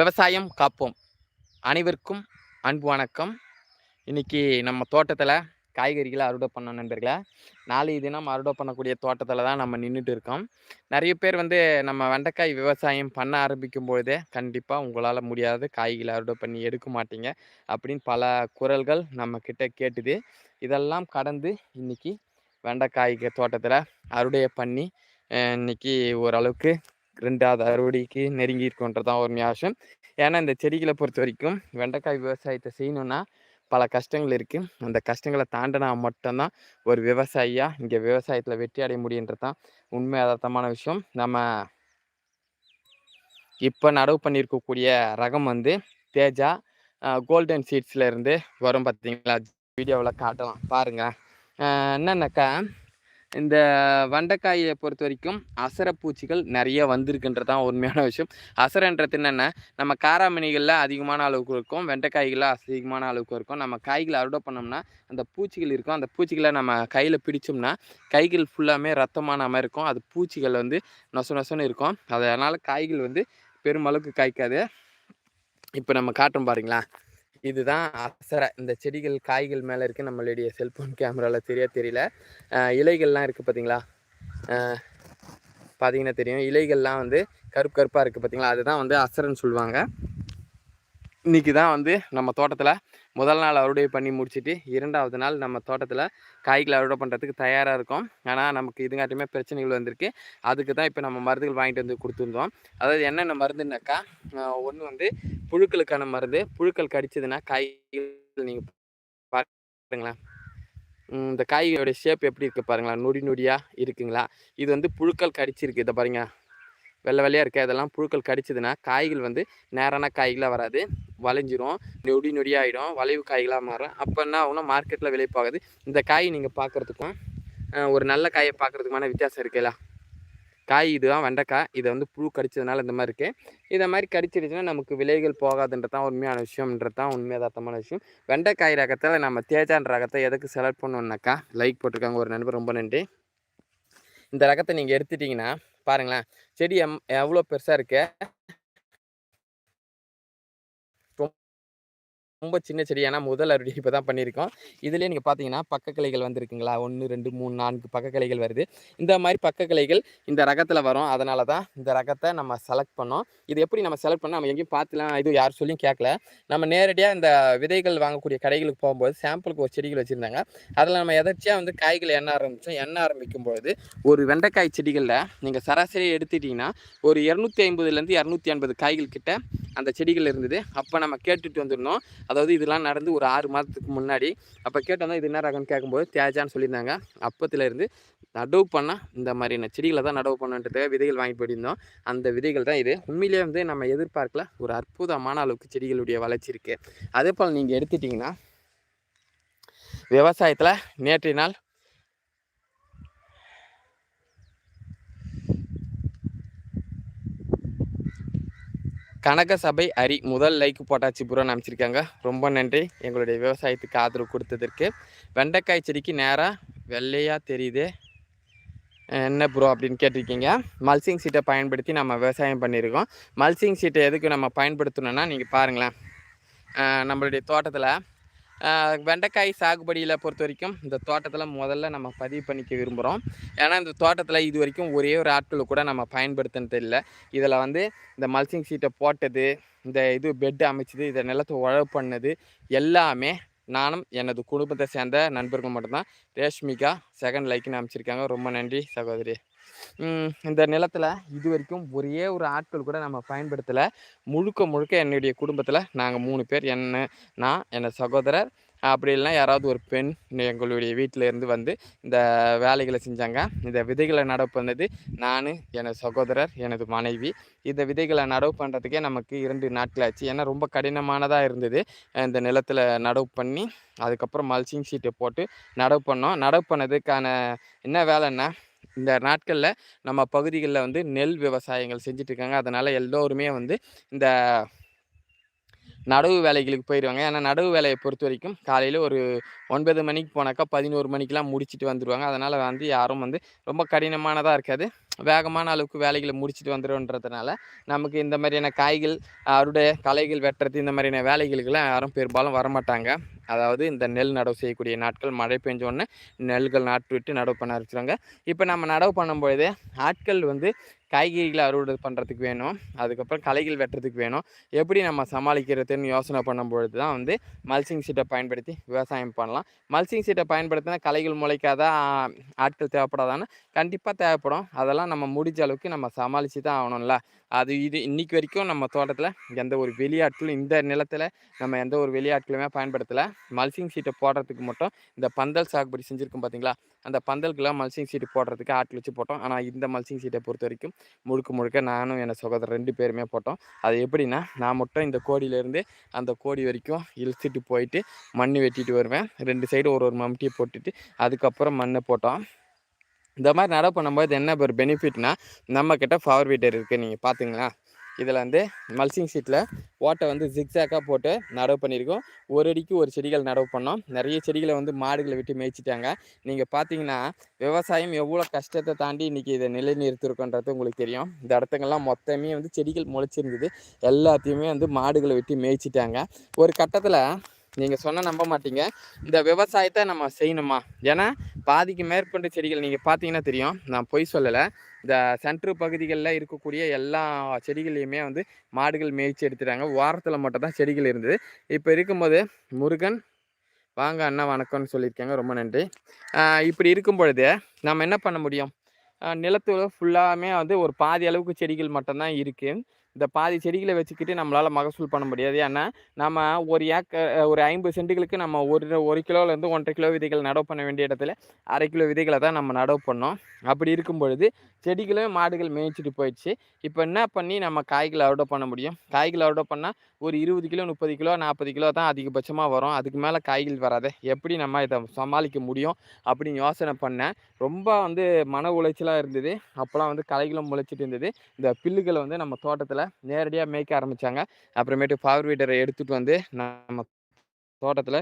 விவசாயம் காப்போம். அனைவருக்கும் அன்பு வணக்கம். இன்றைக்கி நம்ம தோட்டத்தில் காய்கறிகளை அறுவடை பண்ண நண்பர்களே. நாளைய தினம் அறுவடை பண்ணக்கூடிய தோட்டத்தில் தான் நம்ம நின்றுட்டு இருக்கோம். நிறைய பேர் வந்து நம்ம வெண்டைக்காய் விவசாயம் பண்ண ஆரம்பிக்கும் பொழுதே கண்டிப்பாக உங்களால் முடியாது காய்களை அறுவடை பண்ணி எடுக்க மாட்டீங்க அப்படின்னு பல குரல்கள் நம்மக்கிட்ட கேட்டுது. இதெல்லாம் கடந்து இன்னைக்கு வெண்டைக்காய் தோட்டத்தில் அறுவடையை பண்ணி இன்றைக்கி இன்னைக்கு ஓரளவுக்கு ரெண்டாவது அறுவடைக்கு நெருங்கி இருக்கோன்றதான் ஒரு நியாசம். ஏன்னா இந்த செடிகளை பொறுத்த வரைக்கும் வெண்டைக்காய் விவசாயத்தை செய்யணும்னா பல கஷ்டங்கள் இருக்குது அந்த கஷ்டங்களை தாண்டினா மட்டும்தான் ஒரு விவசாயியாக இங்கே விவசாயத்தில் வெற்றி அடைய முடியுன்றது தான் உண்மை யதார்த்தமான விஷயம். நம்ம இப்போ நடவு பண்ணியிருக்கக்கூடிய ரகம் வந்து தேஜா கோல்டன் சீட்ஸில் இருந்து வரும் பார்த்தீங்களா வீடியோவில் காட்டலாம். பாருங்கள் என்னென்னக்கா இந்த வெண்டைக்காயை பொறுத்த வரைக்கும் அசர பூச்சிகள் நிறைய வந்திருக்குன்றது தான் உண்மையான விஷயம். அசரன்றது என்னென்ன நம்ம காராமணிகளில் அதிகமான அளவுக்கு இருக்கும் வெண்டைக்காய்களில் அதிகமான அளவுக்கு இருக்கும். நம்ம காய்களை அறுவடை பண்ணோம்னா அந்த பூச்சிகள் இருக்கும். அந்த பூச்சிகளை நம்ம கையில் பிடிச்சோம்னா கைகள் ஃபுல்லாமே ரத்தமான மாதிரி இருக்கும். அது பூச்சிகள் வந்து நொச நொசன்னு இருக்கும். அதனால் காய்கள் வந்து பெருமளவுக்கு காய்க்காது. இப்போ நம்ம காட்டுறோம் பாருங்களா இதுதான் அசரை இந்த செடிகள் காய்கள் மேலே இருக்குது நம்மளுடைய செல்ஃபோன் கேமராவில் சரியா தெரியல. இலைகள்லாம் இருக்குது பார்த்தீங்களா பார்த்தீங்கன்னா தெரியும். இலைகள்லாம் வந்து கருப்பு கருப்பாக இருக்குது பார்த்தீங்களா அதுதான் வந்து அசரன்னு சொல்லுவாங்க. இன்றைக்கி தான் வந்து நம்ம தோட்டத்தில் முதல் நாள் அறுவடை பண்ணி முடிச்சிட்டு இரண்டாவது நாள் நம்ம தோட்டத்தில் காய்களை அறுவடை பண்ணுறதுக்கு தயாராக இருக்கும். ஆனால் நமக்கு இதுங்காட்டியுமே பிரச்சனைகள் வந்திருக்கு. அதுக்கு தான் இப்போ நம்ம மருந்துகள் வாங்கிட்டு வந்து கொடுத்துருந்தோம். அதாவது என்னென்ன மருந்துனாக்கா ஒன்று வந்து புழுக்களுக்கான மருந்து. புழுக்கள் கடிச்சதுன்னா காய்கள் நீங்கள் பாருங்களேன். இந்த காய்களோட ஷேப் எப்படி இருக்குது பாருங்களா நொடி நொடியாக இருக்குங்களா? இது வந்து புழுக்கள் கடிச்சிருக்கு. இதை பாருங்கள் வெள்ளை வெள்ளையாக இருக்குது அதெல்லாம் புழுக்கள் கடிச்சதுன்னா காய்கள் வந்து நேரான காய்களாக வராது. வளைஞ்சிரும். நொடி நொடியாகிடும் வளைவு காய்களாக மாறும். அப்போ என்ன ஆகும்னா மார்க்கெட்டில் விலை போகாது இந்த காய் நீங்கள் பார்க்குறதுக்கும் ஒரு நல்ல காயை பார்க்குறதுக்குமான வித்தியாசம் இருக்குல்ல காய் இதுதான் வெண்டைக்காய். இதை வந்து புழு கடிச்சதுனால இந்த மாதிரி இருக்குது இதை மாதிரி கடிச்சிடுச்சுன்னா நமக்கு விலைகள் போகாதுன்றது தான் உண்மையான விஷயம்ன்றது தான் உண்மையதார்த்தமான விஷயம். வெண்டைக்காய் ரகத்தில் நம்ம தேஜான் ரகத்தை எதுக்கு செலக்ட் பண்ணோம்னாக்கா லைக் போட்டிருக்காங்க ஒரு நண்பர். ரொம்ப நன்றி. இந்த ரகத்தை நீங்கள் எடுத்துட்டிங்கன்னா பாருங்களேன். செடி எம் எவ்வளோ பெருசாக இருக்குது ரொம்ப சின்ன செடி. ஏன்னா முதல் அறுவடை இப்போ தான் பண்ணியிருக்கோம். இதுலேயே நீங்கள் பார்த்தீங்கன்னா பக்கக்கிளைகள் வந்திருக்குங்களா? ஒன்று ரெண்டு மூணு நான்கு பக்கக்கிளைகள் வருது. இந்த மாதிரி பக்கக்கிளைகள் இந்த ரகத்தில் வரும். அதனால தான் இந்த ரகத்தை நம்ம செலக்ட் பண்ணோம். இது எப்படி நம்ம செலக்ட் பண்ணால் நம்ம எங்கேயும் பார்த்துலாம் இது யார் சொல்லியும் கேட்கல நம்ம நேரடியாக இந்த விதைகள் வாங்கக்கூடிய கடைகளுக்கு போகும்போது சாம்பிளுக்கு ஒரு செடிகள் வச்சுருந்தாங்க. அதில் நம்ம எதர்ச்சியாக வந்து காய்கள் எண்ண ஆரம்பித்தோம் எண்ண ஆரம்பிக்கும் பொழுது ஒரு வெண்டைக்காய் செடிகளில் நீங்கள் சராசரி எடுத்துட்டிங்கன்னா ஒரு இரநூத்தி ஐம்பதுலேருந்து இரநூத்தி ஐம்பது காய்கள் கிட்ட அந்த செடிகள் இருந்தது. அப்போ நம்ம கேட்டுட்டு வந்துருந்தோம் அதாவது இதெல்லாம் நடந்து ஒரு ஆறு மாதத்துக்கு முன்னாடி அப்போ கேட்டோம்னா இது என்ன ரகம்னு கேட்கும்போது தேஜான்னு சொல்லியிருந்தாங்க. அப்பத்துலேருந்து நடவு பண்ணால் இந்த மாதிரியான செடிகளை தான் நடவு பண்ணுன்றதுக்காக விதைகள் வாங்கிட்டு போயிருந்தோம். அந்த விதைகள் தான் இது. உண்மையிலேயே வந்து நம்ம எதிர்பார்க்கல ஒரு அற்புதமான அளவுக்கு செடிகளுடைய வளர்ச்சி இருக்குது அதே போல் நீங்கள் எடுத்துட்டிங்கன்னா விவசாயத்தில் நேற்றைய நாள் கனக சபை அரி முதல் லைக் போட்டாச்சு ப்ரோன்னு அமைச்சிருக்காங்க ரொம்ப நன்றி. எங்களுடைய விவசாயத்துக்கு ஆதரவு கொடுத்ததற்கு. வெண்டைக்காய் செடிக்கு நேராக வெள்ளையாக தெரியுது. என்ன ப்ரோ அப்படின்னு கேட்டிருக்கீங்க. மல்சிங் சீட்டை பயன்படுத்தி நம்ம விவசாயம் பண்ணியிருக்கோம். மல்சிங் சீட்டை எதுக்கு நம்ம பயன்படுத்தணும்னா நீங்கள் பாருங்களேன். நம்மளுடைய தோட்டத்தில் வெண்டைக்காய் சாகுபடியில் பொறுத்த வரைக்கும் இந்த தோட்டத்தில் முதல்ல நம்ம பதிவு பண்ணிக்க விரும்புகிறோம் ஏன்னா இந்த தோட்டத்தில் இது வரைக்கும் ஒரே ஒரு ஆட்களை கூட நம்ம பயன்படுத்தினது இல்லை. இதில் வந்து இந்த மல்சிங் சீட்டை போட்டது இந்த இது பெட்டு அமைச்சது இதை நிலத்தை உழவு பண்ணது எல்லாமே நானும் எனது குடும்பத்தை சேர்ந்த நண்பர்கள் மட்டும்தான். ரேஷ்மிகா செகண்ட் லைக்னு அமைச்சிருக்காங்க. ரொம்ப நன்றி சகோதரி. இந்த நிலத்தில் இது வரைக்கும் ஒரே ஒரு ஆட்கள் கூட நம்ம பயன்படுத்தலை. முழுக்க முழுக்க என்னுடைய குடும்பத்தில் நாங்கள் மூணு பேர். என்ன நான் எனது சகோதரர் அப்படி இல்லைன்னா யாராவது ஒரு பெண் எங்களுடைய வீட்டில் இருந்து வந்து இந்த வேலைகளை செஞ்சாங்க. இந்த விதைகளை நடவு பண்ணது நான் எனது சகோதரர் எனது மனைவி. இந்த விதைகளை நடவு பண்ணுறதுக்கே நமக்கு இரண்டு நாட்கள் ஆச்சு. ஏன்னா ரொம்ப கடினமானதாக இருந்தது. இந்த நிலத்தில் நடவு பண்ணி அதுக்கப்புறம் மல்ச்சிங் ஷீட்டை போட்டு நடவு பண்ணோம். நடவு பண்ணதுக்கான என்ன வேலைன்னா இந்த நாட்களில் நம்ம பகுதிகளில் வந்து நெல் விவசாயங்கள் செஞ்சிட்ருக்காங்க அதனால் எல்லோருமே வந்து இந்த நடவு வேலைகளுக்கு போயிடுவாங்க ஏன்னா நடவு வேலையை பொறுத்த வரைக்கும் காலையில் ஒரு ஒன்பது மணிக்கு போனாக்கா பதினோரு மணிக்கெலாம் முடிச்சுட்டு வந்துடுவாங்க அதனால் வந்து யாரும் வந்து ரொம்ப கடினமானதாக இருக்காது. வேகமான அளவுக்கு வேலைகளை முடிச்சுட்டு வந்துடும்ன்றதுனால நமக்கு இந்த மாதிரியான காய்கள் அறுடைய களைகள் வெட்டுறது இந்த மாதிரியான வேலைகளுக்கெல்லாம் யாரும் பெரும்பாலும் வரமாட்டாங்க. அதாவது இந்த நெல் நடவு செய்யக்கூடிய நாட்கள் மழை பெஞ்சோடனே நெல்கள் நாட்டு விட்டு நடவு பண்ண ஆரம்பிச்சிடுவாங்க இப்போ நம்ம நடவு பண்ணும்பொழுது ஆட்கள் வந்து காய்கறிகளை அறுவடை பண்ணுறதுக்கு வேணும் அதுக்கப்புறம் களைகள் வெட்டுறதுக்கு வேணும். எப்படி நம்ம சமாளிக்கிறதுன்னு யோசனை பண்ணும்பொழுது தான் வந்து மல்சிங் சீட்டை பயன்படுத்தி விவசாயம் பண்ணலாம். மல்சிங் சீட்டை பயன்படுத்தினா களைகள் முளைக்காத ஆட்கள் தேவைப்படாதான்னு கண்டிப்பாக தேவைப்படும். அதெல்லாம் நம்ம முடிஞ்ச அளவுக்கு நம்ம சமாளித்து தான் ஆகணும்ல. அது இது இன்றைக்கி வரைக்கும் நம்ம தோட்டத்தில் எந்த ஒரு வெளியாட்களும் இந்த நிலத்தில் நம்ம எந்த ஒரு வெளியாட்களுமே பயன்படுத்தலை. மல்சிங் சீட்டை போடுறதுக்கு மட்டும் இந்த பந்தல் சாகுபடி செஞ்சுருக்கோம் பார்த்தீங்களா அந்த பந்தலுக்குலாம் மல்சிங் சீட்டு போடுறதுக்கு ஆட்கள் வச்சு போட்டோம். ஆனால் இந்த மல்சிங் சீட்டை பொறுத்த வரைக்கும் முழுக்க முழுக்க நானும் என் சகோதரர் ரெண்டு பேருமே போட்டோம். அது எப்படின்னா நான் மட்டும் இந்த கோடியிலேருந்து அந்த கோடி வரைக்கும் இழுத்துட்டு போயிட்டு மண் வெட்டிட்டு வருவேன். ரெண்டு சைடு ஒரு ஒரு மம்டியை போட்டுட்டு அதுக்கப்புறம் மண்ணை போட்டோம். இந்த மாதிரி நடவு பண்ணும்போது என்ன ஒரு பெனிஃபிட்னா நம்மக்கிட்ட பவர் வீட்டர் இருக்குது நீங்கள் பார்த்துங்களா இதில் வந்து மல்சிங் சீட்டில் ஓட்டை வந்து ஜிக்ஸாக்காக போட்டு நடவு பண்ணியிருக்கோம் ஒரு அடிக்கு ஒரு செடிகள் நடவு பண்ணோம். நிறைய செடிகளை வந்து மாடுகளை விட்டு மேய்ச்சிட்டாங்க. நீங்கள் பார்த்தீங்கன்னா விவசாயம் எவ்வளோ கஷ்டத்தை தாண்டி இன்றைக்கி இதை நிலைநிறுத்திருக்கோன்றது உங்களுக்கு தெரியும். இந்த இடத்துங்கெல்லாம் மொத்தமே வந்து செடிகள் முளைச்சிருந்தது. எல்லாத்தையுமே வந்து மாடுகளை விட்டு மேய்ச்சிட்டாங்க. ஒரு கட்டத்தில் நீங்கள் சொன்ன நம்ப மாட்டீங்க. இந்த விவசாயத்தை நம்ம செய்யணுமா? ஏன்னா பாதிக்கு மேற்கொண்டு செடிகள் நீங்கள் பார்த்தீங்கன்னா தெரியும். நான் பொய் சொல்லலை. இந்த சென்ட்ரு பகுதிகளில் இருக்கக்கூடிய எல்லா செடிகளையுமே வந்து மாடுகள் மேய்ச்சி எடுத்துட்டாங்க. வாரத்தில் மட்டும் தான் செடிகள் இருந்தது. இப்போ இருக்கும்போது முருகன் வாங்க அண்ணா வணக்கம்னு சொல்லியிருக்காங்க. ரொம்ப நன்றி. இப்படி இருக்கும் பொழுது நம்ம என்ன பண்ண முடியும்? நிலத்துல ஃபுல்லாமே வந்து ஒரு பாதி அளவுக்கு செடிகள் மட்டும்தான் இருக்குது இந்த பாதி செடிகளை வச்சுக்கிட்டு நம்மளால் மகசூல் பண்ண முடியாது. ஏன்னா நம்ம ஒரு ஏக்கர் ஒரு ஐம்பது சென்ட்டுகளுக்கு நம்ம ஒரு ஒரு கிலோலேருந்து ஒன்றரை கிலோ விதைகள் நடவு பண்ண வேண்டிய இடத்துல அரை கிலோ விதைகளை தான் நம்ம நடவு பண்ணோம். அப்படி இருக்கும் பொழுது செடிகளும் மாடுகள் மேய்ச்சிட்டு போயிடுச்சு. இப்போ என்ன பண்ணி நம்ம காய்களை அறுவடை பண்ண முடியும்? காய்களை அறுவடை பண்ணால் ஒரு இருபது கிலோ முப்பது கிலோ நாற்பது கிலோ தான் அதிகபட்சமாக வரும். அதுக்கு மேலே காய்கள் வராது. எப்படி நம்ம இதை சமாளிக்க முடியும் அப்படின்னு யோசனை பண்ணேன். ரொம்ப வந்து மன உளைச்சலாக இருந்தது. அப்போலாம் வந்து களைகளும் முளைச்சிட்டு இருந்தது. இந்த பில்லுகளை வந்து நம்ம தோட்டத்தில் நேரடியாக மேய்க்க ஆரம்பித்தாங்க அப்புறமேட்டு பவர் வீடரை எடுத்துகிட்டு வந்து நம்ம தோட்டத்தில்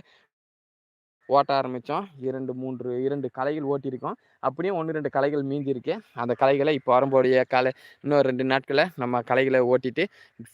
ஓட்ட ஆரம்பித்தோம் இரண்டு மூன்று இரண்டு கலைகள் ஓட்டியிருக்கோம். அப்படியே ஒன்று ரெண்டு கலைகள் மீந்தி இருக்கு அந்த கலைகளை இப்போ வரும்போடைய கலை இன்னும் ரெண்டு நாட்களில் நம்ம கலைகளை ஓட்டிட்டு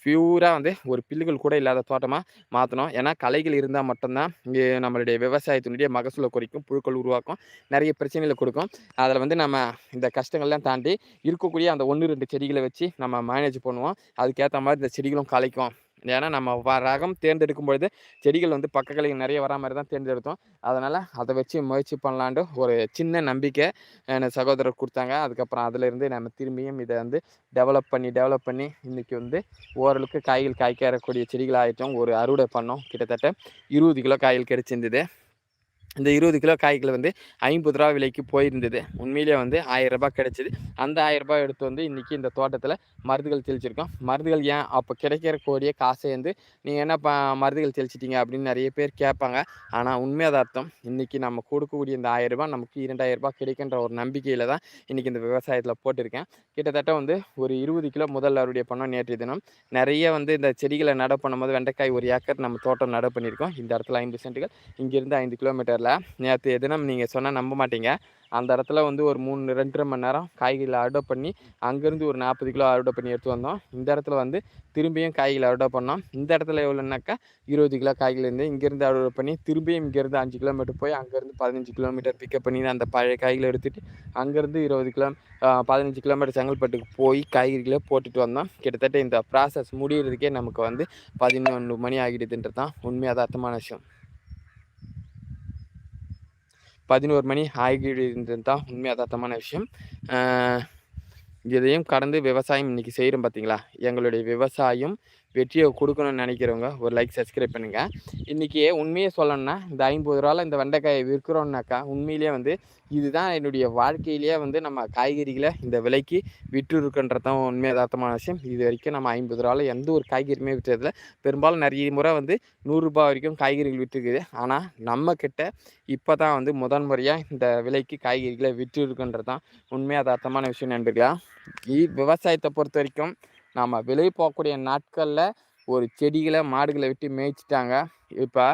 பியூராக வந்து ஒரு பில்லுகள் கூட இல்லாத தோட்டமாக மாற்றணும் ஏன்னா கலைகள் இருந்தால் மட்டும்தான் இங்கே நம்மளுடைய விவசாயத்தினுடைய மகசூலை குறைக்கும் புழுக்கள் உருவாக்கும் நிறைய பிரச்சனைகளை கொடுக்கும். அதில் வந்து நம்ம இந்த கஷ்டங்கள்லாம் தாண்டி இருக்கக்கூடிய அந்த ஒன்று ரெண்டு செடிகளை வச்சு நம்ம மேனேஜ் பண்ணுவோம். அதுக்கேற்ற மாதிரி இந்த செடிகளும் களைக்கும். ஏன்னா நம்ம ரகம் தேர்ந்தெடுக்கும் பொழுது செடிகள் வந்து பக்கங்களுக்கு நிறைய வரா மாதிரி தான் தேர்ந்தெடுத்தோம். அதனால் அதை வச்சு முயற்சி பண்ணலான்ட்டு ஒரு சின்ன நம்பிக்கை எனக்கு சகோதரர் கொடுத்தாங்க. அதுக்கப்புறம் அதிலேருந்து நம்ம திரும்பியும் இதை வந்து டெவலப் பண்ணி டெவலப் பண்ணி இன்றைக்கி வந்து ஓரளவுக்கு காய்கள் காய்க்கறக்கூடிய செடிகள் ஆகிட்டோம் ஒரு அறுவடை பண்ணோம். கிட்டத்தட்ட இருபது கிலோ காய்கள் கிடச்சிருந்தது. இந்த இருபது கிலோ காய்கள் வந்து ஐம்பது ரூபா விலைக்கு போயிருந்தது. உண்மையிலேயே வந்து ஆயிரம் ரூபாய் கிடச்சிது. அந்த ஆயிரம் ரூபாய் எடுத்து வந்து இன்றைக்கி இந்த தோட்டத்தில் மருந்துகள் தெளிச்சிருக்கோம். மருந்துகள் ஏன் அப்போ கிடைக்கிறக்கூடிய காசை வந்து நீங்கள் என்ன ப மருந்துகள் தெளிச்சிட்டிங்க அப்படின்னு நிறைய பேர் கேட்பாங்க. ஆனால் உண்மையாக அர்த்தம். இன்றைக்கி நம்ம கொடுக்கக்கூடிய இந்த ஆயிரம் ரூபாய் நமக்கு இரண்டாயிரம் ரூபாய் கிடைக்கின்ற ஒரு நம்பிக்கையில் தான் இன்றைக்கி இந்த விவசாயத்தில் போட்டிருக்கேன். கிட்டத்தட்ட வந்து ஒரு இருபது கிலோ முதல் அறுவடை பண்ணோம் நேற்று தினம். நிறைய வந்து இந்த செடிகளை நட பண்ணும்போது வெண்டைக்காய் ஒரு ஏக்கர் நம்ம தோட்டம் நட பண்ணியிருக்கோம். இந்த இடத்துல ஐந்து சென்ட்டுகள் இங்கேருந்து ஐந்து கிலோமீட்டர் தெரில நேற்று தினம் நீங்கள் சொன்னால் நம்ப மாட்டீங்க. அந்த இடத்துல வந்து ஒரு மூணு ரெண்டரை மணி நேரம் காய்கறிகளை அறுவடை பண்ணி அங்கேருந்து ஒரு நாற்பது கிலோ அறுவடை பண்ணி எடுத்து வந்தோம். இந்த இடத்துல வந்து திரும்பியும் காய்கறி அறுவடை பண்ணோம். இந்த இடத்துல எவ்வளோனாக்கா இருபது கிலோ காய்கறி இருந்து இங்கேருந்து அறுவடை பண்ணி திரும்பியும் இங்கேருந்து அஞ்சு கிலோமீட்டர் போய் அங்கேருந்து பதினஞ்சு கிலோமீட்டர் பிக்கப் பண்ணி அந்த பழைய காய்களை எடுத்துகிட்டு அங்கேருந்து இருபது கிலோ பதினஞ்சு கிலோமீட்டர் செங்கல்பட்டுக்கு போய் காய்கறிகளை போட்டுட்டு வந்தோம். கிட்டத்தட்ட இந்த ப்ராசஸ் முடிகிறதுக்கே நமக்கு வந்து பதினொன்று மணி ஆகிடுதுன்றது தான் உண்மையாக அர்த்தமான விஷயம். பதினோரு மணி ஆகிடுன்றது தான் உண்மையதார்த்தமான விஷயம். இதையும் கடந்து விவசாயம் இன்றைக்கி செய்கிறோம் பார்த்தீங்களா எங்களுடைய விவசாயம் வெற்றியை கொடுக்கணும்னு நினைக்கிறவங்க ஒரு லைக் சப்ஸ்கிரைப் பண்ணுங்கள் இன்றைக்கி உண்மையை சொல்லணும்னா இந்த ஐம்பது ரூபாவில் இந்த வெண்டைக்காயை விற்கிறோம்னாக்கா உண்மையிலேயே வந்து இதுதான் என்னுடைய வாழ்க்கையிலேயே வந்து நம்ம காய்கறிகளை இந்த விலைக்கு விற்று உண்மையாக உண்மை யதார்த்தமான விஷயம். இது வரைக்கும் நம்ம ஐம்பது ரூபாவில் எந்த ஒரு காய்கறியுமே விற்றதில்ல. பெரும்பாலும் நிறைய முறை வந்து நூறுரூபா வரைக்கும் காய்கறிகள் விற்றுக்குது ஆனால் நம்மக்கிட்ட இப்போ தான் வந்து முதன் முறையாக இந்த விலைக்கு காய்கறிகளை விற்று இருக்குன்றது தான் உண்மை யதார்த்தமான விஷயம் நண்பர்களா. விவசாயத்தை பொறுத்த வரைக்கும் நாம் விலை போகக்கூடிய நாட்களில் ஒரு செடிகளை மாடுகளை விட்டு மேய்ச்சிட்டாங்க. இப்போ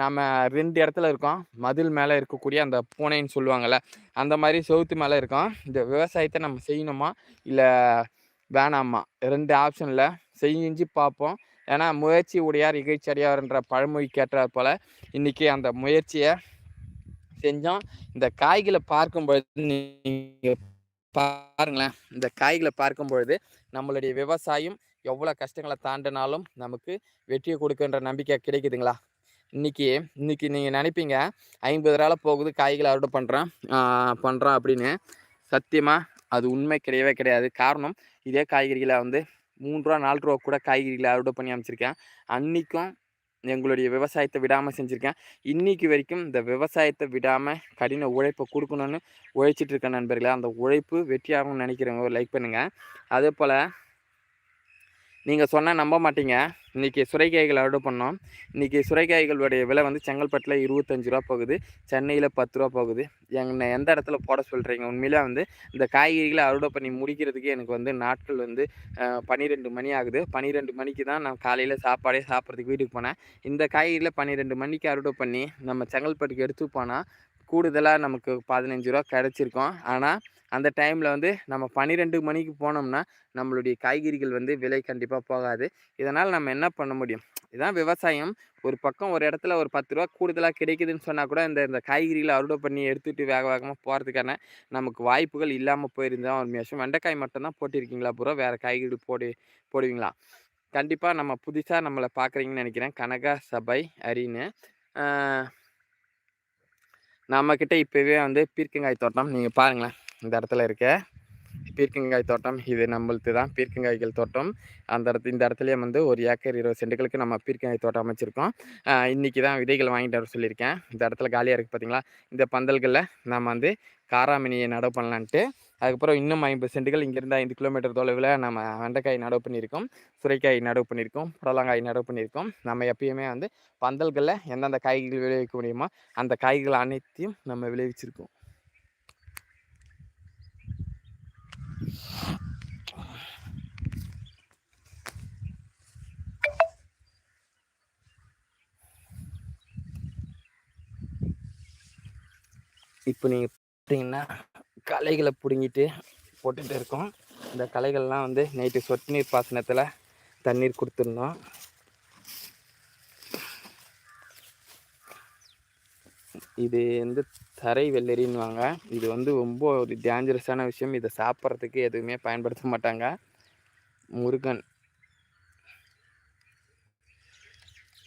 நம்ம ரெண்டு இடத்துல இருக்கோம். மதில் மேலே இருக்கக்கூடிய அந்த பூனைன்னு சொல்லுவாங்கள்ல அந்த மாதிரி செவுத்து மேலே இருக்கோம். இந்த விவசாயத்தை நம்ம செய்யணுமா? இல்லை வேணாமா? ரெண்டு ஆப்ஷனில் செஞ்சு பார்ப்போம். ஏன்னா முயற்சி உடையார் இகழ்ச்சி அடையார்ன்ற பழமொழி கேட்டார் போல் இன்றைக்கி அந்த முயற்சியை செஞ்சோம். இந்த காய்களை பார்க்கும்பொழுது நீங்கள் பாருங்களேன். இந்த காய்களை பார்க்கும் பொழுது நம்மளுடைய விவசாயம் எவ்வளோ கஷ்டங்களை தாண்டினாலும் நமக்கு வெற்றியை கொடுக்குன்ற நம்பிக்கை கிடைக்குதுங்களா? இன்னைக்கு இன்னைக்கு நீங்கள் நினைப்பீங்க ஐம்பது ரூபாவில் போகுது காய்களை அறுவடை பண்ணுறேன் பண்ணுறோம் அப்படின்னு. சத்தியமாக அது உண்மை கிடையவே கிடையாது. காரணம் இதே காய்கறிகளை வந்து மூணு ரூபா நாலு ரூபா கூட காய்கறிகளை அறுவடை பண்ணி அமைச்சிருக்கேன். அன்றைக்கும் எங்களுடைய விவசாயத்தை விடாமல் செஞ்சுருக்கேன். இன்றைக்கி வரைக்கும் இந்த விவசாயத்தை விடாமல் கடின உழைப்பை கொடுக்கணுன்னு உழைச்சிட்டு இருக்கேன் நண்பர்களே. அந்த உழைப்பு வெற்றியாகும்னு நினைக்கிறவங்க லைக் பண்ணுங்கள் அதே போல் நீங்கள் சொன்னால் நம்ப மாட்டீங்க. இன்றைக்கி சுரைக்காய்கள் அறுவடை பண்ணோம். இன்றைக்கி சுரைக்காய்களுடைய விலை வந்து செங்கல்பட்டில் இருபத்தஞ்சி ரூபா போகுது. சென்னையில் பத்து ரூபா போகுது. என்னை எந்த இடத்துல போட சொல்கிறீங்க உண்மையிலே வந்து இந்த காய்கறிகளை அறுவடை பண்ணி முடிக்கிறதுக்கு எனக்கு வந்து நாட்கள் வந்து பன்னிரெண்டு மணி ஆகுது. பன்னிரெண்டு மணிக்கு தான் நான் காலையில் சாப்பாடே சாப்பிட்றதுக்கு வீட்டுக்கு போனேன். இந்த காய்கறியில் பன்னிரெண்டு மணிக்கு அறுவடை பண்ணி நம்ம செங்கல்பட்டுக்கு எடுத்து போனால் கூடுதலாக நமக்கு பதினஞ்சு ரூபா கிடச்சிருக்கோம். ஆனால் அந்த டைமில் வந்து நம்ம பன்னிரெண்டு மணிக்கு போனோம்னா நம்மளுடைய காய்கறிகள் வந்து விலை கண்டிப்பாக போகாது. இதனால் நம்ம என்ன பண்ண முடியும்? இதுதான் விவசாயம். ஒரு பக்கம் ஒரு இடத்துல ஒரு பத்து ரூபா கூடுதலாக கிடைக்குதுன்னு சொன்னால் கூட இந்த இந்த காய்கறிகளை அறுவடை பண்ணி எடுத்துகிட்டு வேக வேகமாக போகிறதுக்கான நமக்கு வாய்ப்புகள் இல்லாமல் போயிருந்தால் ஒரு விஷயம் வெண்டைக்காய் மட்டும்தான் போட்டிருக்கீங்களா பூரா? வேறு காய்கறிகள் போடு போடுவீங்களா? கண்டிப்பாக நம்ம புதுசாக நம்மளை பார்க்குறீங்கன்னு நினைக்கிறேன். கனகா சபை அரின்னு. நம்மக்கிட்ட இப்போவே வந்து பீர்க்கங்காய் தோட்டம் நீங்கள் பாருங்களேன். இந்த இடத்துல இருக்க. பீர்க்கங்காய் தோட்டம் இது நம்மளுக்கு தான். பீர்க்கங்காய்கள் தோட்டம். அந்த இடத்து இந்த இடத்துலையே வந்து ஒரு ஏக்கர் இருபது செண்டுகளுக்கு நம்ம பீர்க்கங்காய் தோட்டம் அமைச்சிருக்கோம். இன்றைக்கி தான் விதைகள் வாங்கிட்டு வர சொல்லியிருக்கேன். இந்த இடத்துல காலியாக இருக்குது பார்த்தீங்களா இந்த பந்தல்களில் நம்ம வந்து காராமணியை நடவு பண்ணலான்ட்டு அதுக்கப்புறம் இன்னும் ஐம்பது சென்ட்டுகள் இங்கேருந்து ஐந்து கிலோமீட்டர் தொலைவில் நம்ம வெண்டைக்காய் நடவு பண்ணியிருக்கோம். சுரைக்காய் நடவு பண்ணியிருக்கோம். புடலங்காய் நடவு பண்ணியிருக்கோம். நம்ம எப்பயுமே வந்து பந்தல்களில் எந்தெந்த காய்கறிகள் விளைவிக்க முடியுமோ அந்த காய்கள் அனைத்தையும் நம்ம விளைவிச்சிருக்கோம். இப்போ நீங்கள் பார்த்தீங்கன்னா களைகளை பிடுங்கிட்டு போட்டுகிட்டு இருக்கோம். இந்த களைகள்லாம் வந்து நைட்டு சொட்டு நீர் பாசனத்தில் தண்ணீர் கொடுத்துருந்தோம் இது வந்து தரை வெள்ளரின்னுவாங்க இது வந்து ரொம்ப ஒரு டேஞ்சரஸான விஷயம். இதை சாப்பிட்றதுக்கு எதுவுமே பயன்படுத்த மாட்டாங்க. முருகன்.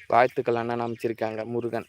வாழ்த்துக்கள் அண்ணன் அமைச்சிருக்காங்க முருகன்.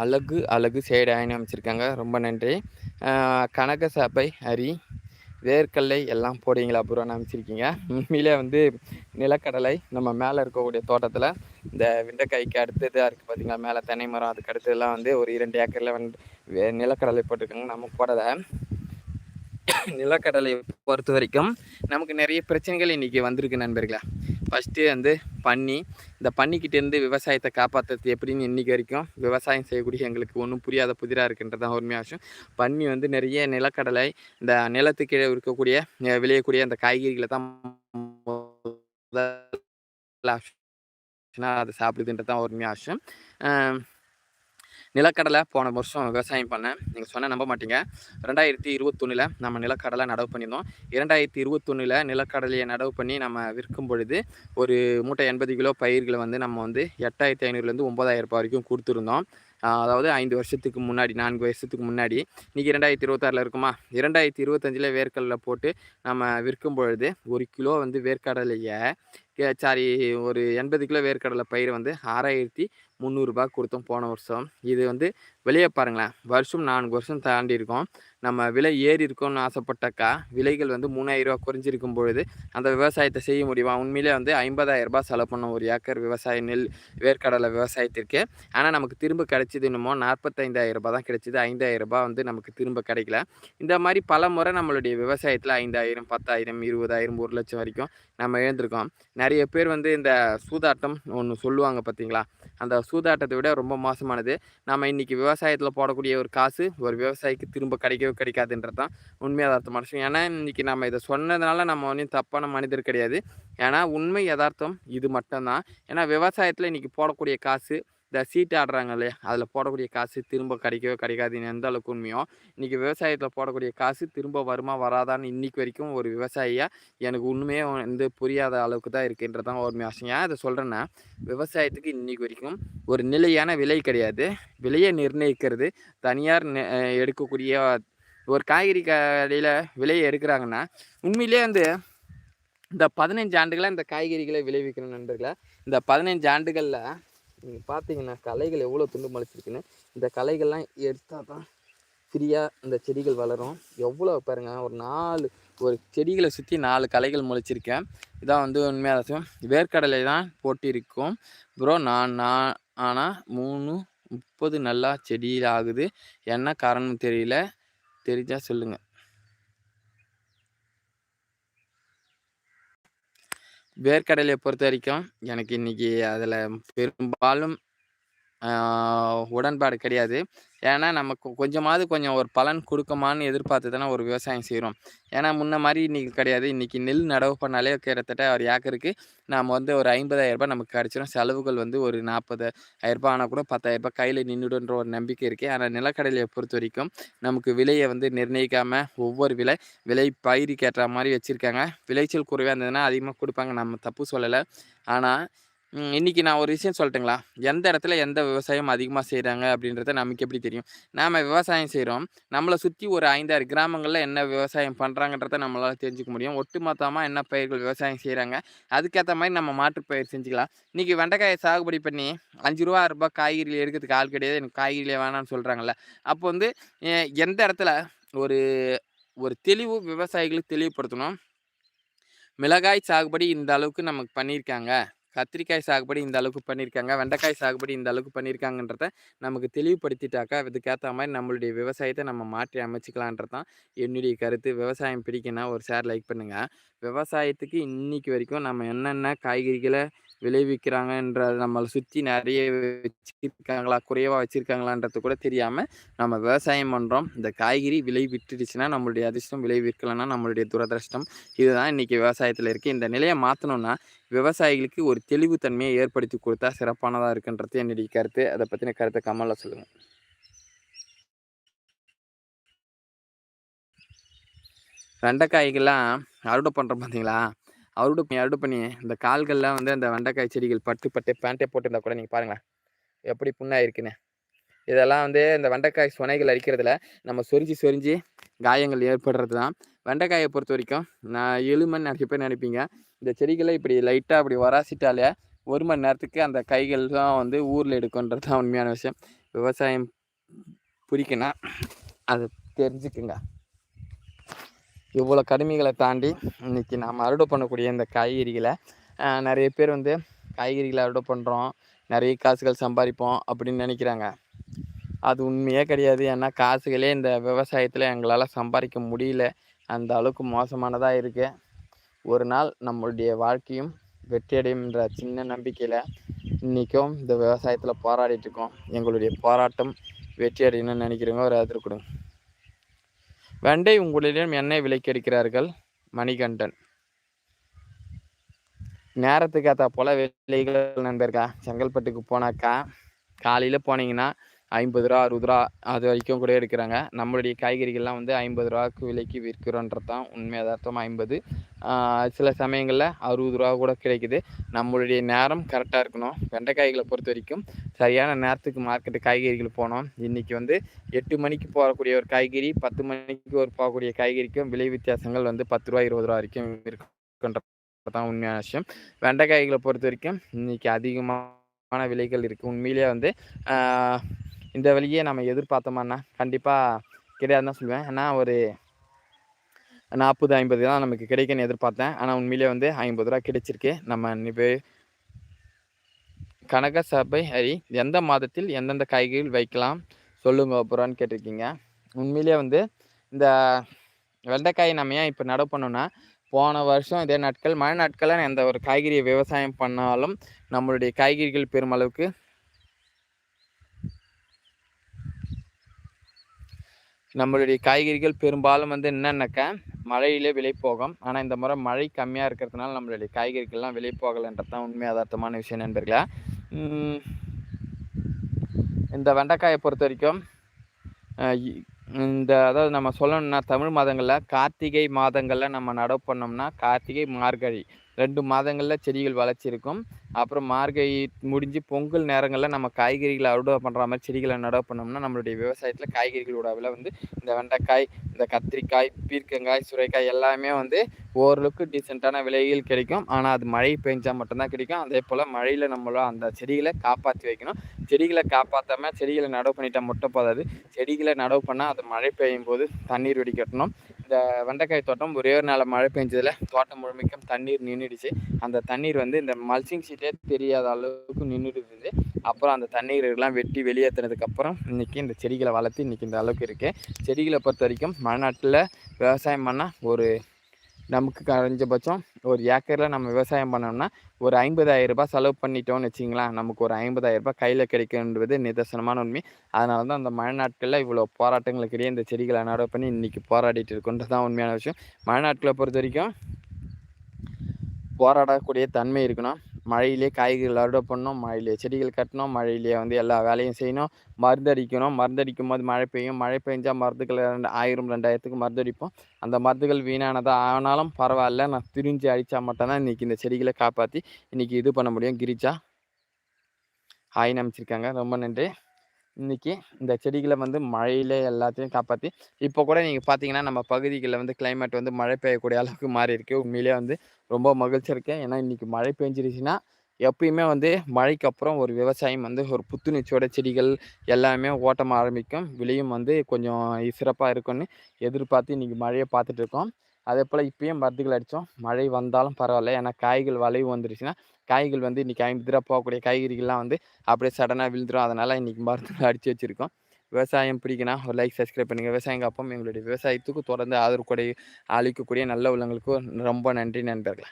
அழகு அழகு சேடு அமைச்சிருக்காங்க. ரொம்ப நன்றி. கனக சபை அரி வேர்க்கடலை எல்லாம் போடுவீங்களா அப்புறம் அமைச்சிருக்கீங்க. உண்மையிலே வந்து நிலக்கடலை நம்ம மேலே இருக்கக்கூடிய தோட்டத்தில் இந்த வெண்டைக்காய்க்கு அடுத்ததாக இருக்குது பார்த்திங்களா மேலே தென்னை மரம் அதுக்கு அடுத்ததுலாம் வந்து ஒரு இரண்டு ஏக்கரில் வந்து நிலக்கடலை போட்டிருக்காங்க. நம்ம போடலை. நிலக்கடலை பொறுத்த வரைக்கும் நமக்கு நிறைய பிரச்சனைகள் இன்றைக்கி வந்திருக்கு நண்பர்களே. ஃபஸ்ட்டு வந்து பன்னி இந்த பண்ணிக்கிட்டேருந்து விவசாயத்தை காப்பாற்றுறது எப்படின்னு இன்றைக்கி வரைக்கும் விவசாயம் செய்யக்கூடிய எங்களுக்கு ஒன்றும் புரியாத புதிராக இருக்குன்றதான் உண்மையாக விஷயம். பன்னி வந்து நிறைய நிலக்கடலை இந்த நிலத்துக்கு இருக்கக்கூடிய விளையக்கூடிய அந்த காய்கறிகளை தான் அதை சாப்பிடுதுன்றது தான் உண்மையாக விஷயம். நிலக்கடலை போன வருஷம் விவசாயம் பண்ணேன். நீங்கள் சொன்னால் நம்ப மாட்டீங்க. ரெண்டாயிரத்தி இருபத்தொன்னில் நம்ம நிலக்கடலை நடவு பண்ணியிருந்தோம். இரண்டாயிரத்தி இருபத்தொன்னில் நிலக்கடலையை நடவு பண்ணி நம்ம விற்கும் பொழுது ஒரு மூட்டை எண்பது கிலோ பயிர்களை வந்து நம்ம வந்து எட்டாயிரத்தி ஐநூறுலேருந்து ஒம்பதாயிரம் ரூபாய் வரைக்கும் கொடுத்துருந்தோம். அதாவது ஐந்து வருஷத்துக்கு முன்னாடி நான்கு வருஷத்துக்கு முன்னாடி. இன்றைக்கி இரண்டாயிரத்தி இருபத்தாறில் இருக்குமா? இரண்டாயிரத்தி இருபத்தஞ்சில் வேர்க்கடலை போட்டு நம்ம விற்கும் பொழுது ஒரு கிலோ வந்து வேர்க்கடலையை சாரி ஒரு எண்பது கிலோ வேர்க்கடலை பயிர் வந்து ஆறாயிரத்தி முந்நூறுரூபா கொடுத்தோம் போன வருஷம். இது வந்து விலையை பாருங்களேன். வருஷம் நான்கு வருஷம் தாண்டி இருக்கோம். நம்ம விலை ஏறி இருக்கோம்னு ஆசைப்பட்டாக்கா விலைகள் வந்து மூணாயிரரூவா குறைஞ்சிருக்கும் பொழுது அந்த விவசாயத்தை செய்ய முடியுமா? உண்மையிலே வந்து ஐம்பதாயிரம் செலவு பண்ண ஒரு ஏக்கர் விவசாய நெல் வேர்க்கடலை விவசாயத்திற்கு ஆனால் நமக்கு திரும்ப கிடைச்சது என்னமோ நாற்பத்தைந்தாயிரம் தான் கிடைச்சிது. ஐந்தாயிரரூபா வந்து நமக்கு திரும்ப கிடைக்கல. இந்த மாதிரி பல முறை நம்மளுடைய விவசாயத்தில் ஐந்தாயிரம் பத்தாயிரம் இருபதாயிரம் ஒரு லட்சம் வரைக்கும் நம்ம எழுந்திருக்கோம் நிறைய பேர் வந்து இந்த சூதாட்டம் ஒன்று சொல்லுவாங்க பார்த்தீங்களா அந்த சூதாட்டத்தை விட ரொம்ப மோசமானது. நம்ம இன்றைக்கி விவசாயத்தில் போடக்கூடிய ஒரு காசு ஒரு விவசாயிக்கு திரும்ப கிடைக்கவே கிடைக்காதுன்றது தான் உண்மையாதார்த்தமான விஷயம். ஏன்னா இன்றைக்கி நம்ம இதை சொன்னதுனால நம்ம ஒன்றும் தப்பான மனிதர் கிடையாது. ஏன்னா உண்மை யதார்த்தம் இது மட்டும்தான். ஏன்னா விவசாயத்தில் இன்றைக்கி போடக்கூடிய காசு இந்த சீட்டு ஆடுறாங்க இல்லையா? அதில் போடக்கூடிய காசு திரும்ப கிடைக்கவே கிடைக்காதுன்னு எந்த அளவுக்கு உண்மையோ இன்றைக்கி விவசாயத்தில் போடக்கூடிய காசு திரும்ப வருமா வராதான்னு இன்றைக்கி வரைக்கும் ஒரு விவசாயியாக எனக்கு உண்மையே வந்து புரியாத அளவுக்கு தான் இருக்குன்றதான் ஒரு விஷயம் ஏன் அதை சொல்கிறேன்னா விவசாயத்துக்கு இன்றைக்கி வரைக்கும் ஒரு நிலையான விலை கிடையாது. விலையை நிர்ணயிக்கிறது தனியார் எடுக்கக்கூடிய ஒரு காய்கறி கடையில் விலையை எடுக்கிறாங்கன்னா உண்மையிலே வந்து இந்த பதினஞ்சு ஆண்டுகளாக இந்த காய்கறிகளை விளைவிக்கிற நண்பர்களை இந்த பதினஞ்சு ஆண்டுகளில் நீங்கள் பார்த்தீங்கன்னா களைகள் எவ்வளோ துண்டு மலைச்சிருக்குன்னு இந்த கலைகள்லாம் எடுத்தால் தான் ஃப்ரீயாக இந்த செடிகள் வளரும். எவ்வளோ பாருங்கள் ஒரு நாலு ஒரு செடிகளை சுற்றி நாலு களைகள் முளைச்சிருக்கேன். இதான் வந்து உண்மையாக வேர்க்கடலை தான் போட்டி இருக்கும் ப்ரோ நான் நான் ஆனால் மூணு முப்பது நல்லா செடியில் ஆகுது. என்ன காரணம் தெரியல. தெரிஞ்சால் சொல்லுங்கள் வேர்க்கடலையை பொறுத்த வரைக்கும் எனக்கு இன்றைக்கி அதில் பெரும்பாலும் உடன்பாடு கிடையாது. ஏன்னா நமக்கு கொஞ்சமாவது கொஞ்சம் ஒரு பலன் கொடுக்குமான்னு எதிர்பார்த்து தானே ஒரு விவசாயம் செய்கிறோம் ஏன்னா முன்ன மாதிரி இன்றைக்கி கிடையாது. இன்றைக்கி நெல் நடவு பண்ணாலே கிட்டத்தட்ட ஒரு ஏக்கருக்கு நாம் வந்து ஒரு ஐம்பதாயிரரூபா நமக்கு கிடச்சிரும். செலவுகள் வந்து ஒரு நாற்பது ஆயிரரூபா ஆனால் கூட பத்தாயிரரூபா கையில் நின்றுடுன்ற ஒரு நம்பிக்கை இருக்குது ஆனால் நிலக்கடலையை பொறுத்த வரைக்கும் நமக்கு விலையை வந்து நிர்ணயிக்காமல் ஒவ்வொரு விலை விலை பயிருக்கு ஏற்ற மாதிரி வச்சுருக்காங்க. விளைச்சல் குறைவாக இருந்ததுன்னா அதிகமாக கொடுப்பாங்க. நம்ம தப்பு சொல்லலை. ஆனால் இன்றைக்கி நான் ஒரு விஷயம் சொல்லட்டுங்களா? எந்த இடத்துல எந்த விவசாயம் அதிகமாக செய்கிறாங்க அப்படின்றத நமக்கு எப்படி தெரியும்? நாம் விவசாயம் செய்கிறோம் நம்மளை சுற்றி ஒரு ஐந்தாறு கிராமங்களில் என்ன விவசாயம் பண்ணுறாங்கன்றத நம்மளால் தெரிஞ்சுக்க முடியும். ஒட்டுமொத்தமாக என்ன பயிர்கள் விவசாயம் செய்கிறாங்க அதுக்கேற்ற மாதிரி நம்ம மாற்றுப்பயிர் செஞ்சுக்கலாம். இன்றைக்கி வெண்டைக்காயை சாகுபடி பண்ணி அஞ்சு ரூபா ஆறு ரூபா காய்கறியில் எடுக்கிறதுக்கு ஆள் கிடையாது. எனக்கு காய்கறியில் வேணாம்னு சொல்கிறாங்கல்ல அப்போ வந்து எந்த இடத்துல ஒரு ஒரு தெளிவு விவசாயிகளுக்கு தெளிவுபடுத்தணும்? மிளகாய் சாகுபடி இந்த அளவுக்கு நமக்கு பண்ணியிருக்காங்க. கத்திரிக்காய் சாகுபடி இந்த அளவுக்கு பண்ணியிருக்காங்க. வெண்டைக்காய் சாகுபடி இந்த அளவுக்கு பண்ணியிருக்காங்கன்றத நமக்கு தெளிவுபடுத்திட்டாக்கா இதுக்கேற்ற மாதிரி நம்மளுடைய விவசாயத்தை நம்ம மாற்றி அமைச்சிக்கலான்றது தான் என்னுடைய கருத்து. விவசாயம் பிடிக்கணும் ஒரு ஷேர் லைக் பண்ணுங்கள் விவசாயத்துக்கு இன்றைக்கி வரைக்கும் நம்ம என்னென்ன காய்கறிகளை விளைவிக்கிறாங்கன்ற நம்மளை சுற்றி நிறைய வச்சுருக்காங்களா குறைவாக வச்சுருக்காங்களான்றது கூட தெரியாமல் நம்ம விவசாயம் பண்ணுறோம் இந்த காய்கறி விலை விட்டுடுச்சுன்னா நம்மளுடைய அதிர்ஷ்டம் விளைவிக்கலைன்னா நம்மளுடைய துரதிருஷ்டம். இதுதான் இன்றைக்கி விவசாயத்தில் இருக்குது இந்த நிலையை மாற்றணும்னா விவசாயிகளுக்கு ஒரு தெளிவுத்தன்மையை ஏற்படுத்தி கொடுத்தா சிறப்பானதாக இருக்குன்றது என்னுடைய கருத்து. அதை பற்றின கருத்தை கமலில் சொல்லுங்கள் வெண்டைக்காய்கள்லாம் அறுவடை பண்ணுறோம் பார்த்தீங்களா அறுவடை பண்ணி அறுவடை பண்ணி இந்த கால்கள்லாம் வந்து அந்த வெண்டைக்காய் செடிகள் பட்டு பட்டு பேண்ட்டே போட்டிருந்தா கூட நீங்கள் பாருங்களேன். எப்படி புண்ணாயிருக்குன்னு. இதெல்லாம் வந்து இந்த வெண்டைக்காய் சுனைகள் அரிக்கிறதுல நம்ம சொரிஞ்சு சொரிஞ்சு காயங்கள் ஏற்படுறது தான் வெண்டைக்காயை பொறுத்த வரைக்கும் நான் எலுமன் நிறைய பேர் நினைப்பீங்க. இந்த செடிகளை இப்படி லைட்டாக அப்படி வராசிட்டாலே ஒரு மணி நேரத்துக்கு அந்த கைகள் தான் வந்து ஊரில் எடுக்குன்றது தான் உண்மையான விஷயம். விவசாயம் பிடிக்கணும் அதை தெரிஞ்சுக்குங்க. இவ்வளோ கடுமைகளை தாண்டி இன்றைக்கி நாம் அறுவடை பண்ணக்கூடிய இந்த காய்கறிகளை நிறைய பேர் வந்து காய்கறிகளை அறுவடை பண்ணுறோம் நிறைய காசுகள் சம்பாதிப்போம் அப்படின்னு நினைக்கிறாங்க. அது உண்மையே கிடையாது. ஏன்னா காசுகளே இந்த விவசாயத்தில் எங்களால் சம்பாதிக்க முடியல. அந்த அளவுக்கு மோசமானதாக இருக்குது ஒரு நாள் நம்மளுடைய வாழ்க்கையும் வெற்றியடையும்ன்ற சின்ன நம்பிக்கையில் இன்றைக்கும் இந்த விவசாயத்தில் போராடிட்டுருக்கோம் எங்களுடைய போராட்டம் வெற்றி அடையணும்னு நினைக்கிறவங்க ஒரு ஆதரவு கொடுங்க. வெண்டை உங்களிடம் எண்ணெய் விலைக்கு எடுக்கிறார்கள் மணிகண்டன். நேரத்துக்கு ஏற்ற போல் விலைகள் நண்பர்களா செங்கல்பட்டுக்கு போனாக்கா காலையில் போனீங்கன்னா ஐம்பது ரூபா அறுபது ரூபா அது வரைக்கும் கூட எடுக்கிறாங்க. நம்மளுடைய காய்கறிகள்லாம் வந்து ஐம்பது ரூபாக்கு விலைக்கு விற்கிறோன்றது தான் உண்மை யதார்த்தம் ஐம்பது. சில சமயங்களில் அறுபது ரூபா கூட கிடைக்குது. நம்மளுடைய நேரம் கரெக்டாக இருக்கணும். வெண்டைக்காய்களை பொறுத்த வரைக்கும் சரியான நேரத்துக்கு மார்க்கெட்டு காய்கறிகள் போனோம். இன்றைக்கி வந்து எட்டு மணிக்கு போகக்கூடிய ஒரு காய்கறி பத்து மணிக்கு ஒரு போகக்கூடிய காய்கறிக்கும் விலை வித்தியாசங்கள் வந்து பத்து ரூபா இருபது ரூபா வரைக்கும் இருக்குன்ற தான் உண்மையான விஷயம். வெண்டைக்காய்களை பொறுத்த வரைக்கும் இன்றைக்கி அதிகமான விலைகள் இருக்குது உண்மையிலேயே வந்து இந்த வழியே நம்ம எதிர்பார்த்தோமாண்ணா கண்டிப்பாக கிடையாதுன்னு தான் சொல்லுவேன். ஏன்னா ஒரு நாற்பது ஐம்பது தான் நமக்கு கிடைக்குன்னு எதிர்பார்த்தேன். ஆனால் உண்மையிலே வந்து ஐம்பது ரூபா கிடைச்சிருக்கு. நம்ம இப்போ கனக சபை ஹரி எந்த மாதத்தில் எந்தெந்த காய்கறிகள் வைக்கலாம் சொல்லுங்க அப்புறம்னு கேட்டிருக்கீங்க. உண்மையிலே வந்து இந்த வெண்டைக்காய் நம்ம ஏன் இப்போ நடவு பண்ணோன்னா போன வருஷம் இதே நாட்கள் மழை நாட்களில் எந்த ஒரு காய்கறியை விவசாயம் பண்ணாலும் நம்மளுடைய காய்கறிகள் பெருமளவுக்கு நம்மளுடைய காய்கறிகள் பெரும்பாலும் வந்து என்னென்னாக்கா? மழையிலே விலை போகும் ஆனால் இந்த முறை மழை கம்மியாக இருக்கிறதுனால நம்மளுடைய காய்கறிகள்லாம் விலை போகலைன்றது தான் உண்மை. யதார்த்தமான விஷயம் நண்பர்களா. இந்த வெண்டைக்காயை பொறுத்த வரைக்கும் இந்த அதாவது நம்ம சொல்லணும்னா தமிழ் மாதங்களில் கார்த்திகை மாதங்களில் நம்ம நடவு பண்ணோம்னா கார்த்திகை மார்கழி. ரெண்டு மாதங்களில் செடிகள் வளர்ச்சி இருக்கும். அப்புறம் மார்கழி முடிஞ்சு பொங்கல் நேரங்களில் நம்ம காய்கறிகளை அறுவடை பண்ணுற மாதிரி செடிகளை நடவு பண்ணோம்னா நம்மளுடைய விவசாயத்தில் காய்கறிகளோட விலை வந்து இந்த வெண்டைக்காய் இந்த கத்திரிக்காய் பீர்க்கங்காய் சுரைக்காய் எல்லாமே வந்து ஓரளவுக்கு டீசெண்டான விலைகள் கிடைக்கும். ஆனால் அது மழை பெஞ்சால் மட்டும்தான் கிடைக்கும். அதே போல் மழையில் நம்மள அந்த செடிகளை காப்பாற்றி வைக்கணும். செடிகளை காப்பாற்றாமல் செடிகளை நடவு பண்ணிட்டால் மட்டும் போதாது. செடிகளை நடவு பண்ணால் அது மழை பெய்யும் போது தண்ணீர் வெடிக்கட்டணும் இந்த வெண்டைக்காய் தோட்டம் ஒரே ஒரு நாள் மழை பெஞ்சதில் தோட்டம் முழுமைக்கும் தண்ணீர் நின்றுடுச்சு அந்த தண்ணீர் வந்து இந்த மல்சிங் சீட்டே தெரியாத அளவுக்கு நின்றுடுது அப்புறம் அந்த தண்ணீர்லாம் வெட்டி வெளியேற்றினதுக்கப்புறம் இன்றைக்கி இந்த செடிகளை வளர்த்து இன்றைக்கி இந்த அளவுக்கு இருக்குது செடிகளை பொறுத்த வரைக்கும் மழை நாட்டில் விவசாயம் பண்ணால் ஒரு நமக்கு குறைஞ்சபட்சம் ஒரு ஏக்கரில் நம்ம விவசாயம் பண்ணோம்னா ஒரு ஐம்பதாயிரம் ரூபாய் செலவு பண்ணிட்டோம்னு வச்சிங்களேன். நமக்கு ஒரு ஐம்பதாயிரம் ரூபாய் கையில் கிடைக்குன்றது நிதர்சனமான உண்மை. அதனால தான் அந்த மழை நாட்களில் இவ்வளோ போராட்டங்களுக்கு இடையே இந்த செடிகளை நடவு பண்ணி இன்றைக்கி போராடிட்டு இருக்குன்றது தான் உண்மையான விஷயம். மழை நாட்களை பொறுத்த வரைக்கும் போராடக்கூடிய தன்மை இருக்கணும். மழையிலே காய்கறிகள் அறுவடை பண்ணணும் மழையிலே செடிகள் கட்டணும் மழையிலே வந்து எல்லா வேலையும் செய்யணும். மருந்து அடிக்கணும். மருந்து அடிக்கும் போது மழை பெய்யும். மழை பெஞ்சால் மருந்துகள் ரெண்டு ஆயிரம் ரெண்டாயிரத்துக்கு மருந்து அடிப்போம். அந்த மருந்துகள் வீணானதாக ஆனாலும் பரவாயில்ல. நான் திரிஞ்சு அடித்தா மட்டும்தான் இன்றைக்கி இந்த செடிகளை காப்பாற்றி இன்றைக்கி இது பண்ண முடியும். கிரிஜா. ஆயின் அமைச்சிருக்காங்க ரொம்ப நன்றி. இன்றைக்கி இந்த செடிகளை வந்து மழையிலே எல்லாத்தையும் காப்பாற்றி இப்போ கூட நீங்கள் பார்த்தீங்கன்னா நம்ம பகுதிகளில் வந்து கிளைமேட் வந்து மழை பெய்யக்கூடிய அளவுக்கு மாறி இருக்குது உண்மையிலே வந்து ரொம்ப மகிழ்ச்சி இருக்கேன். ஏன்னா இன்றைக்கி மழை பெஞ்சிருச்சுன்னா எப்பயுமே வந்து மழைக்கு அப்புறம் ஒரு விவசாயம் வந்து ஒரு புத்துணர்ச்சியோட செடிகள் எல்லாமே ஓட்டம் ஆரம்பிக்கும். விலையும் வந்து கொஞ்சம் சிறப்பாக இருக்கும்னு எதிர்பார்த்து இன்றைக்கி மழையை பார்த்துட்ருக்கோம் அதே போல் இப்போயும் மருந்துகள் அடித்தோம். மழை வந்தாலும் பரவாயில்ல. ஏன்னா காய்கள் வளைவு வந்துருச்சுன்னா காய்கள் வந்து இன்றைக்கி ஐம்பது போகக்கூடிய காய்கறிகள்லாம் வந்து அப்படியே சடனாக விழுந்துடும் அதனால் இன்றைக்கி மருந்துகள் அடித்து வச்சுருக்கோம். விவசாயம் பிடிக்கணும் ஒரு லைக் சப்ஸ்கிரைப் பண்ணுங்கள் விவசாயம் காப்போம். எங்களுடைய விவசாயத்துக்கு தொடர்ந்து ஆதரவு கொடை அளிக்கக்கூடிய நல்ல உள்ளவங்களுக்கு ரொம்ப நன்றி நண்பர்களே.